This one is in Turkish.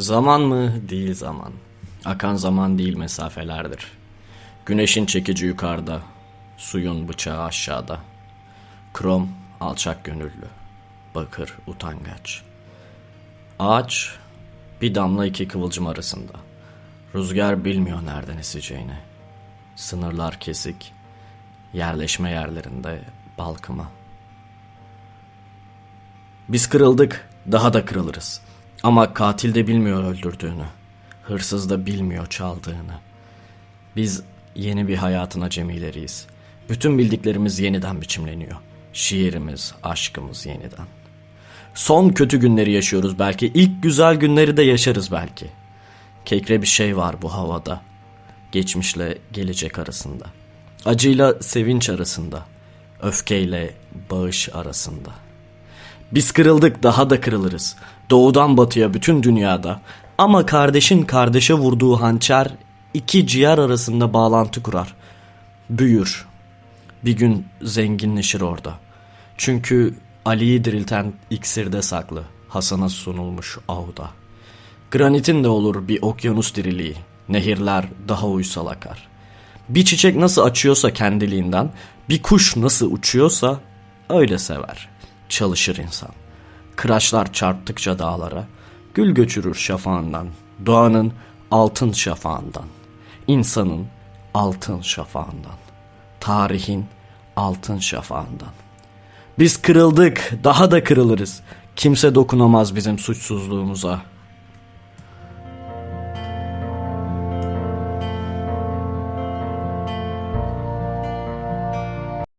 Zaman mı? Değil zaman. Akan zaman değil mesafelerdir. Güneşin çekici yukarıda, suyun bıçağı aşağıda. Krom alçak gönüllü, bakır utangaç. Ağaç bir damla iki kıvılcım arasında. Rüzgar bilmiyor nereden eseceğini. Sınırlar kesik, yerleşme yerlerinde balkıma. Biz kırıldık, daha da kırılırız. Ama katil de bilmiyor öldürdüğünü. Hırsız da bilmiyor çaldığını. Biz yeni bir hayatın acemileriyiz. Bütün bildiklerimiz yeniden biçimleniyor. Şiirimiz, aşkımız yeniden. Son kötü günleri yaşıyoruz belki. İlk güzel günleri de yaşarız belki. Kekre bir şey var bu havada. Geçmişle gelecek arasında. Acıyla sevinç arasında. Öfkeyle bağış arasında. Biz kırıldık daha da kırılırız. Doğudan batıya bütün dünyada. Ama kardeşin kardeşe vurduğu hançer iki ciğer arasında bağlantı kurar. Büyür. Bir gün zenginleşir orada. Çünkü Ali'yi dirilten iksirde saklı. Hasan'a sunulmuş avda. Granitin de olur bir okyanus diriliği. Nehirler daha uysal akar. Bir çiçek nasıl açıyorsa kendiliğinden, bir kuş nasıl uçuyorsa öyle sever. Çalışır insan. Kıraçlar çarptıkça dağlara, gül göçürür şafağından, doğanın altın şafağından, insanın altın şafağından, tarihin altın şafağından. Biz kırıldık, daha da kırılırız. Kimse dokunamaz bizim suçsuzluğumuza.